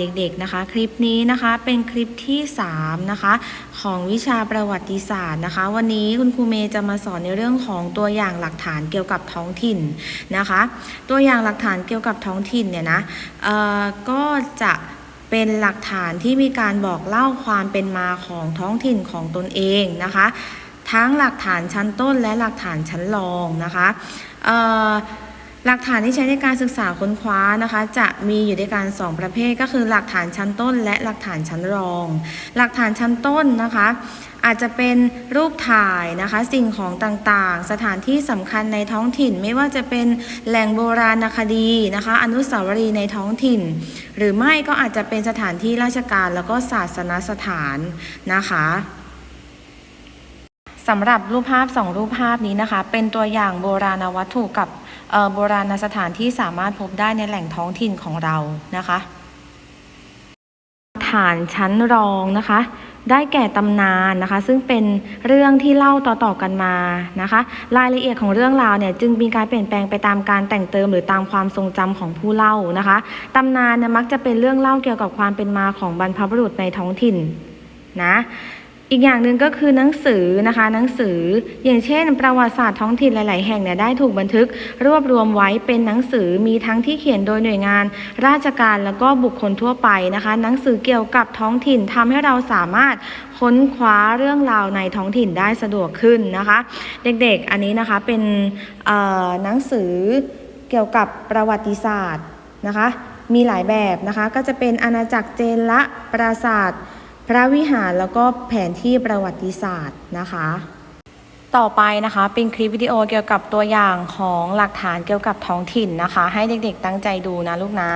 เด็กๆนะคะ คลิปนี้นะคะเป็นคลิปที่3นะคะของวิชาประวัติศาสตร์นะคะ วันนี้คุณครูเมย์จะมาสอนในเรื่องของตัวอย่างหลักฐานเกี่ยวกับท้องถิ่นนะคะ ตัวอย่างหลักฐานเกี่ยวกับท้องถิ่นเนี่ยนะเออก็จะเป็นหลักฐานที่มีการบอกเล่าความเป็นมาของท้องถิ่นของตนเองนะคะ ทั้งหลักฐานชั้นต้นและหลักฐานชั้นรองนะคะเออ หลักฐานที่ใช้ในการศึกษาค้นคว้านะคะ จะมีอยู่ด้วยกันสองประเภทก็คือหลักฐานชั้นต้น และหลักฐานชั้นรอง หลักฐานชั้นต้นนะคะ อาจจะเป็นรูปถ่ายนะคะ สิ่งของต่างๆ สถานที่สำคัญในท้องถิ่น ไม่ว่าจะเป็นแหล่งโบราณคดีนะคะ อนุสาวรีย์ในท้องถิ่น หรือไม่ก็อาจจะเป็นสถานที่ราชการแล้วก็ศาสนสถานนะคะสำหรับรูปภาพสองรูปภาพนี้นะคะ เป็นตัวอย่างโบราณวัตถุกับ โบราณสถานที่สามารถพบได้ในแหล่งท้องถิ่นของเรานะคะ ฐานชั้นรองนะคะ ได้แก่ตำนานนะคะ ซึ่งเป็นเรื่องที่เล่าต่อๆกันมานะคะ รายละเอียดของเรื่องราวเนี่ยจึงมีการเปลี่ยนแปลงไปตามการแต่งเติมหรือตามความทรงจำของผู้เล่านะคะตำนานเนี่ยมักจะเป็นเรื่องเล่าเกี่ยวกับความเป็นมาของบรรพบุรุษในท้องถิ่นนะ อีกอย่างหนึ่งก็คือหนังสือนะคะหนังสืออย่างเช่น ประวัติศาสตร์ท้องถิ่นหลาย ๆ แห่งเนี่ยได้ถูกบันทึก รวบรวมไว้เป็นหนังสือมีทั้งที่เขียนโดยหน่วยงาน ราชการแล้วก็บุคคลทั่วไปนะคะหนังสือเกี่ยวกับท้องถิ่นทำให้เราสามารถค้นคว้าเรื่องราวในท้องถิ่นได้สะดวกขึ้นนะคะ เด็ก ๆ อันนี้นะคะเป็นหนังสือเกี่ยวกับประวัติศาสตร์นะคะ มีหลายแบบนะคะก็จะเป็นอาณาจักรเจนละปราสาท พระวิหารแล้วก็แผนที่ประวัติศาสตร์นะคะ ต่อไปนะคะเป็นคลิปวิดีโอเกี่ยวกับตัวอย่างของหลักฐานเกี่ยวกับท้องถิ่นนะคะ ให้เด็กๆตั้งใจดูนะลูกนะ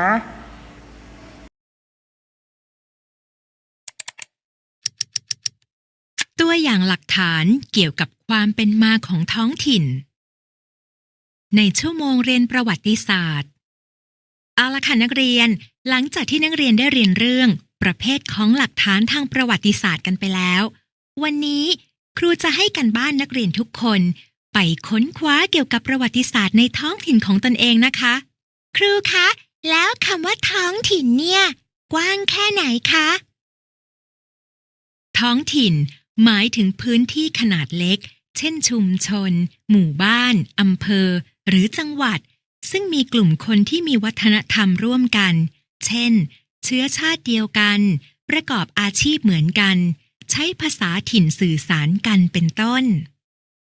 ตัวอย่างหลักฐานเกี่ยวกับความเป็นมาของท้องถิ่น ในชั่วโมงเรียนประวัติศาสตร์ เอาละค่ะนักเรียน หลังจากที่นักเรียนได้เรียนเรื่อง ประเภทของหลักฐานทางประวัติศาสตร์กันไปแล้ว วันนี้ครูจะให้กันบ้านนักเรียนทุกคน ไปค้นคว้าเกี่ยวกับประวัติศาสตร์ในท้องถิ่นของตนเองนะคะ ครูคะ แล้วคำว่าท้องถิ่นเนี่ย กว้างแค่ไหนคะ ท้องถิ่น หมายถึงพื้นที่ขนาดเล็ก เช่นชุมชน หมู่บ้านอำเภอ หรือจังหวัด ซึ่งมีกลุ่มคนที่มีวัฒนธรรมร่วมกัน เช่น เชื้อชาติเดียวกัน ประกอบอาชีพเหมือนกัน ใช้ภาษาถิ่นสื่อสารกันเป็นต้น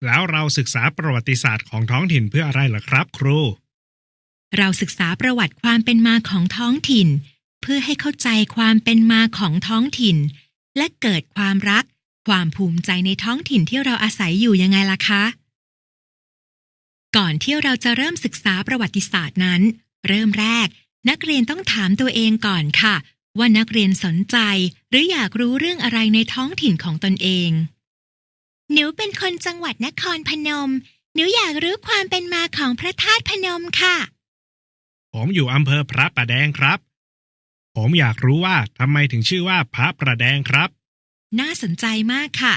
แล้วเราศึกษาประวัติศาสตร์ของท้องถิ่นเพื่ออะไรล่ะครับ ครู เราศึกษาประวัติความเป็นมาของท้องถิ่น เพื่อให้เข้าใจความเป็นมาของท้องถิ่น และเกิดความรัก ความภูมิใจในท้องถิ่นที่เราอาศัยอยู่ยังไงล่ะคะ ก่อนที่เราจะเริ่มศึกษาประวัติศาสตร์นั้น เริ่มแรก นักเรียนต้องถามตัวเองก่อนค่ะ ว่านักเรียนสนใจ หรืออยากรู้เรื่องอะไรในท้องถิ่นของตนเอง หนูเป็นคนจังหวัดนครพนม หนูอยากรู้ความเป็นมาของพระธาตุพนมค่ะ ผมอยู่อำเภอพระประแดงครับ ผมอยากรู้ว่าทำไมถึงชื่อว่าพระประแดงครับ น่าสนใจมากค่ะ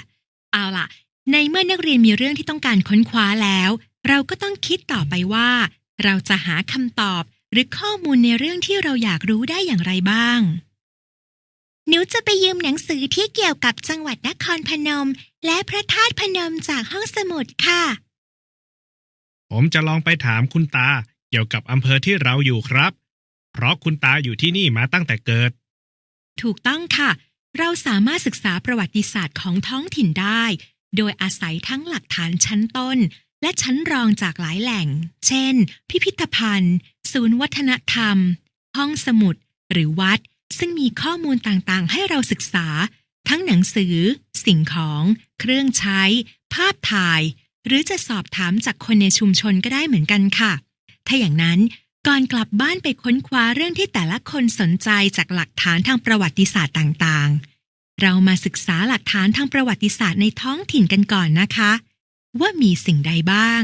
เอาล่ะ ในเมื่อนักเรียนมีเรื่องที่ต้องการค้นคว้าแล้ว เราก็ต้องคิดต่อไปว่า เราจะหาคำตอบ หรือข้อมูลในเรื่องที่เราอยากรู้ได้อย่างไรบ้างหนูจะไปยืมหนังสือที่เกี่ยวกับจังหวัดนครพนม และพระธาตุพนมจากห้องสมุดค่ะ ผมจะลองไปถามคุณตาเกี่ยวกับอำเภอที่เราอยู่ครับ เพราะคุณตาอยู่ที่นี่มาตั้งแต่เกิด ถูกต้องค่ะ เราสามารถศึกษาประวัติศาสตร์ของท้องถิ่นได้ โดยอาศัยทั้งหลักฐานชั้นต้น และชั้นรองจากหลายแหล่ง เช่น พิพิธภัณฑ์ ศูนย์วัฒนธรรม ห้องสมุด หรือวัด ซึ่งมีข้อมูลต่างๆ ให้เราศึกษา ทั้งหนังสือ สิ่งของ เครื่องใช้ ภาพถ่าย หรือจะสอบถามจากคนในชุมชนก็ได้เหมือนกันค่ะ ถ้าอย่างนั้นก่อนกลับบ้านไปค้นคว้าเรื่องที่แต่ละคนสนใจจากหลักฐานทางประวัติศาสตร์ต่างๆ เรามาศึกษาหลักฐานทางประวัติศาสตร์ในท้องถิ่นกันก่อนนะคะ ว่ามีสิ่งใดบ้าง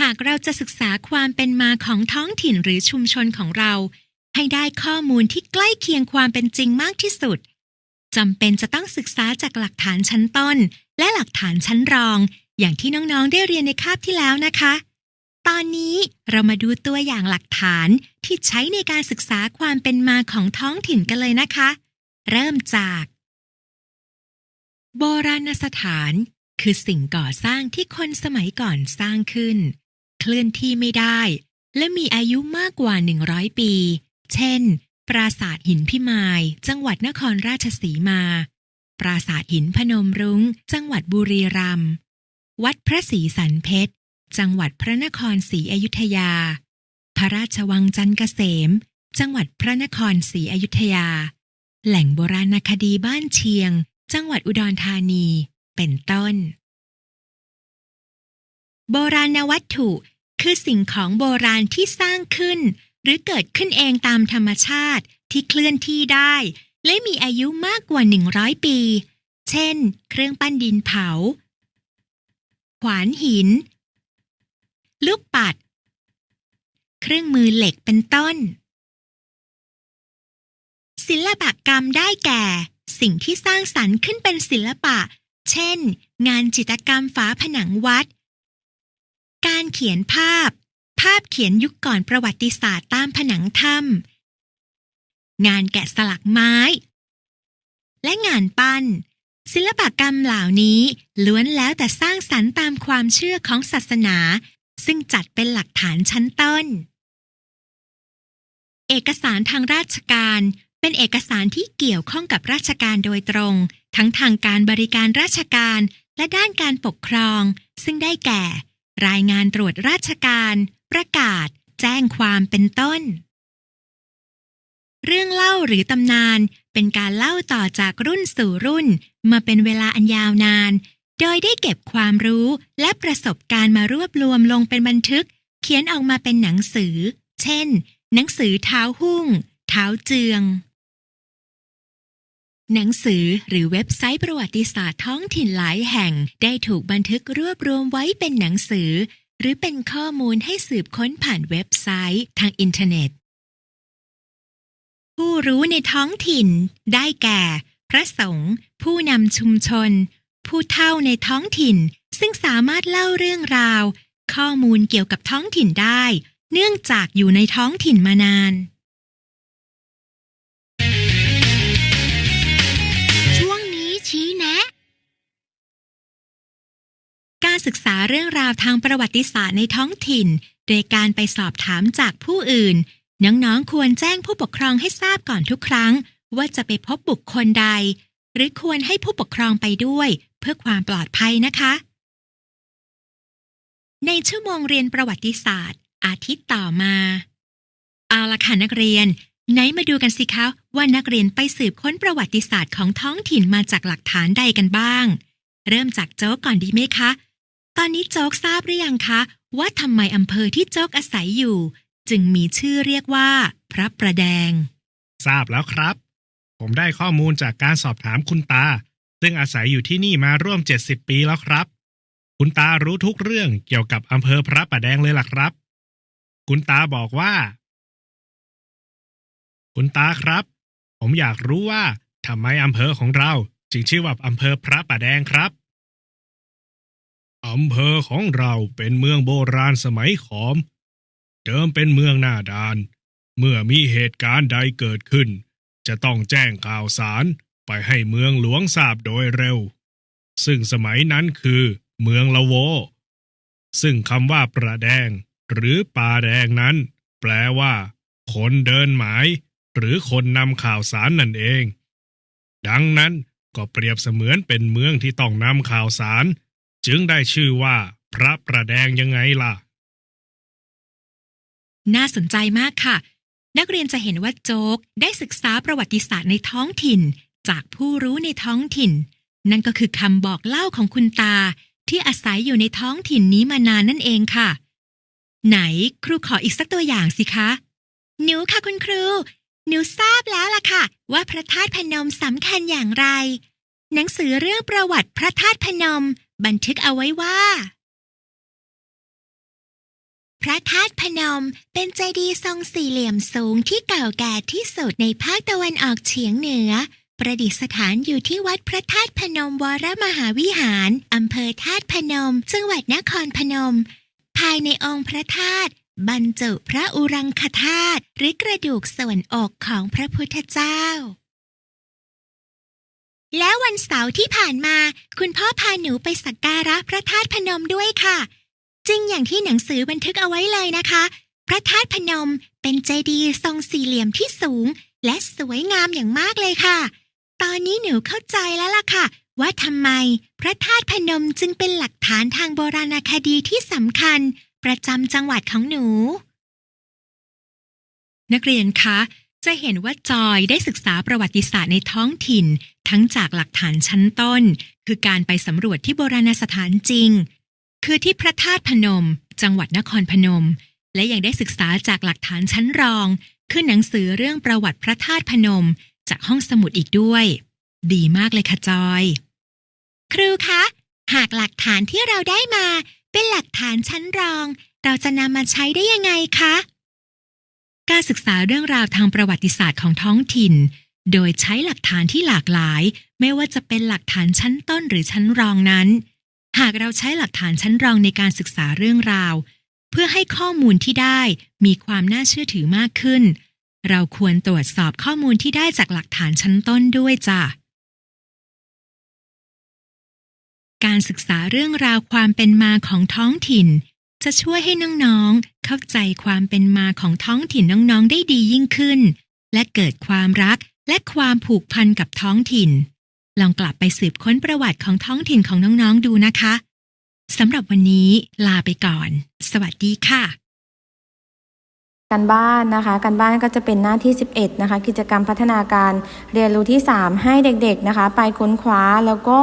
หากเราจะศึกษาความเป็นมาของท้องถิ่นหรือชุมชนของเรา ให้ได้ข้อมูลที่ใกล้เคียงความเป็นจริงมากที่สุดจำเป็นจะต้องศึกษาจากหลักฐานชั้นต้น และหลักฐานชั้นรอง อย่างที่น้องๆได้เรียนในคาบที่แล้วนะคะ ตอนนี้เรามาดูตัวอย่างหลักฐานที่ใช้ในการศึกษาความเป็นมาของท้องถิ่นกันเลยนะคะ เริ่มจาก โบราณสถาน คือสิ่งก่อสร้างที่คนสมัยก่อนสร้างขึ้น เคลื่อนที่ไม่ได้ และมีอายุมากกว่า 100 ปี เช่น ปราสาทหินพิมาย จังหวัดนครราชสีมา ปราสาทหินพนมรุง้ง จังหวัดบุรีรัมย์ วัดพระศรีสันเพชร จังหวัดพระนครศรีอยุธยา พระราชวังจันทร์เกษม จังหวัดพระนครศรีอยุธยา แหล่งโบราณคดีบ้านเชียง จังหวัดอุดรธานี เป็นต้น โบราณวัตถุ คือสิ่งของโบราณที่สร้างขึ้น หรือเกิดขึ้นเองตามธรรมชาติที่เคลื่อนที่ได้ และมีอายุมากกว่า 100 ปี เช่น เครื่องปั้นดินเผา ขวานหิน ลูกปัด เครื่องมือเหล็กเป็นต้น ศิลปกรรมได้แก่ สิ่งที่สร้างสรรค์ขึ้นเป็นศิลปะ เช่น งานจิตรกรรมฝาผนังวัด การเขียนภาพ ภาพเขียนยุคก่อนประวัติศาสตร์ตามผนังถ้ำงานแกะสลักไม้ และงานปั้น ศิลปกรรมเหล่านี้ล้วนแล้วแต่สร้างสรรค์ตามความเชื่อของศาสนา ซึ่งจัดเป็นหลักฐานชั้นต้น เอกสารทางราชการเป็นเอกสารที่เกี่ยวข้องกับราชการโดยตรง ทั้งทางการบริการราชการและด้านการปกครอง ซึ่งได้แก่ รายงานตรวจราชการ ประกาศ แจ้งความเป็นต้น เรื่องเล่าหรือตำนานเป็นการเล่าต่อจากรุ่นสู่รุ่น มาเป็นเวลาอันยาวนาน โดยได้เก็บความรู้และประสบการณ์มารวบรวมลงเป็นบันทึก เขียนออกมาเป็นหนังสือ เช่น หนังสือเท้าหุ่งเท้าเจือง หนังสือหรือเว็บไซต์ประวัติศาสตร์ท้องถิ่นหลายแห่ง ได้ถูกบันทึกรวบรวมไว้เป็นหนังสือ หรือเป็นข้อมูลให้สืบค้นผ่านเว็บไซต์ทางอินเทอร์เน็ต ผู้รู้ในท้องถิ่น ได้แก่ พระสงฆ์ผู้นำชุมชน ผู้เฒ่าในท้องถิ่น ซึ่งสามารถเล่าเรื่องราว ข้อมูลเกี่ยวกับท้องถิ่นได้ เนื่องจากอยู่ในท้องถิ่นมานาน ศึกษาเรื่องราวทางประวัติศาสตร์ในท้องถิ่น โดยการไปสอบถามจากผู้อื่น น้องๆควรแจ้งผู้ปกครองให้ทราบก่อนทุกครั้ง ว่าจะไปพบบุคคลใด หรือควรให้ผู้ปกครองไปด้วย เพื่อความปลอดภัยนะคะ ในชั่วโมงเรียนประวัติศาสตร์ อาทิตย์ต่อมา เอาละค่ะนักเรียน ไหนมาดูกันสิคะว่านักเรียนไปสืบค้นประวัติศาสตร์ของท้องถิ่นมาจากหลักฐานใดกันบ้าง เริ่มจากโจ๊กก่อนดีไหมคะ ตอนนี้โจ๊กทราบหรือยังคะ ว่าทำไมอำเภอที่โจ๊กอาศัยอยู่ จึงมีชื่อเรียกว่า พระประแดง ทราบแล้วครับ ผมได้ข้อมูลจากการสอบถามคุณตา ซึ่งอาศัยอยู่ที่นี่มาร่วม 70 ปีแล้วครับ คุณตารู้ทุกเรื่องเกี่ยวกับอำเภอพระประแดงเลยล่ะครับ คุณตาบอกว่า คุณตาครับ ผมอยากรู้ว่าทำไมอำเภอของเรา จึงชื่อว่าอำเภอพระประแดงครับ อำเภอของเราเป็นเมืองโบราณสมัยขอม เดิมเป็นเมืองหน้าด่าน เมื่อมีเหตุการณ์ใดเกิดขึ้น จะต้องแจ้งข่าวสารไปให้เมืองหลวงทราบโดยเร็ว ซึ่งสมัยนั้นคือเมืองละโว ซึ่งคำว่าประแดง หรือป่าแดงนั้น แปลว่า คนเดินหมาย หรือคนนำข่าวสารนั่นเอง ดังนั้นก็เปรียบเสมือนเป็นเมืองที่ต้องนำข่าวสาร จึงได้ชื่อว่า พระประแดงยังไงล่ะ น่าสนใจมากค่ะ นักเรียนจะเห็นว่าโจ๊กได้ศึกษาประวัติศาสตร์ในท้องถิ่น จากผู้รู้ในท้องถิ่น นั่นก็คือคำบอกเล่าของคุณตา ที่อาศัยอยู่ในท้องถิ่นนี้มานานนั่นเองค่ะ ไหนครูขออีกสักตัวอย่างสิคะ หนูค่ะคุณครู หนูทราบแล้วล่ะค่ะ ว่าพระธาตุพนมสำคัญอย่างไร หนังสือเรื่องประวัติพระธาตุพนม บันทึกเอาไว้ว่า พระธาตุพนมเป็นเจดีย์ทรงสี่เหลี่ยมสูงที่เก่าแก่ที่สุดในภาคตะวันออกเฉียงเหนือ ประดิษฐานอยู่ที่วัดพระธาตุพนมวรมหาวิหาร อำเภอธาตุพนม จังหวัดนครพนม ภายในองค์พระธาตุบรรจุพระอุรังคธาตุหรือกระดูกส่วนอกของพระพุทธเจ้า แล้ววันเสาร์ที่ผ่านมา คุณพ่อพาหนูไปสักการะพระธาตุพนมด้วยค่ะ จริงอย่างที่หนังสือบันทึกเอาไว้เลยนะคะ พระธาตุพนมเป็นเจดีย์ทรงสี่เหลี่ยมที่สูง และสวยงามอย่างมากเลยค่ะ ตอนนี้หนูเข้าใจแล้วล่ะค่ะ ว่าทำไม พระธาตุพนมจึงเป็นหลักฐานทางโบราณคดีที่สำคัญ ประจำจังหวัดของหนู นักเรียนคะ จะเห็นว่าจอยได้ศึกษาประวัติศาสตร์ในท้องถิ่น ทั้งจากหลักฐานชั้นต้น คือการไปสำรวจที่โบราณสถานจริง คือที่พระธาตุพนม จังหวัดนครพนม และยังได้ศึกษาจากหลักฐานชั้นรอง คือหนังสือเรื่องประวัติพระธาตุพนม จากห้องสมุดอีกด้วย ดีมากเลยค่ะจอย ครูคะ หากหลักฐานที่เราได้มา เป็นหลักฐานชั้นรอง เราจะนำมาใช้ได้ยังไงคะ การศึกษาเรื่องราวทางประวัติศาสตร์ของท้องถิ่น โดยใช้หลักฐานที่หลากหลาย ไม่ว่าจะเป็นหลักฐานชั้นต้นหรือชั้นรองนั้น หากเราใช้หลักฐานชั้นรองในการศึกษาเรื่องราว เพื่อให้ข้อมูลที่ได้มีความน่าเชื่อถือมากขึ้น เราควรตรวจสอบข้อมูลที่ได้จากหลักฐานชั้นต้นด้วยจ้ะการศึกษาเรื่องราวความเป็นมาของท้องถิ่น จะช่วยให้น้องๆ เข้าใจความเป็นมาของท้องถิ่นน้องๆ ได้ดียิ่งขึ้น และเกิดความรักและความผูกพันกับท้องถิ่น ลองกลับไปสืบค้นประวัติของท้องถิ่นของน้องๆ ดูนะคะสำหรับวันนี้ลาไปก่อน สวัสดีค่ะ การบ้านนะคะ การบ้านก็จะเป็นหน้าที่ 11 นะคะ กิจกรรมพัฒนาการเรียนรู้ที่ 3 ให้เด็กๆนะคะ ไปค้นคว้าแล้วก็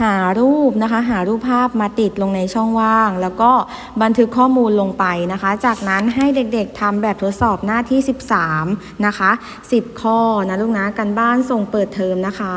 หารูปนะคะ หารูปภาพมาติดลงในช่องว่าง แล้วก็บันทึกข้อมูลลงไปนะคะ จากนั้นให้เด็กๆทำแบบทดสอบหน้าที่ 13 นะคะ 10 ข้อนะลูกนะการบ้านส่งเปิดเทอมนะคะ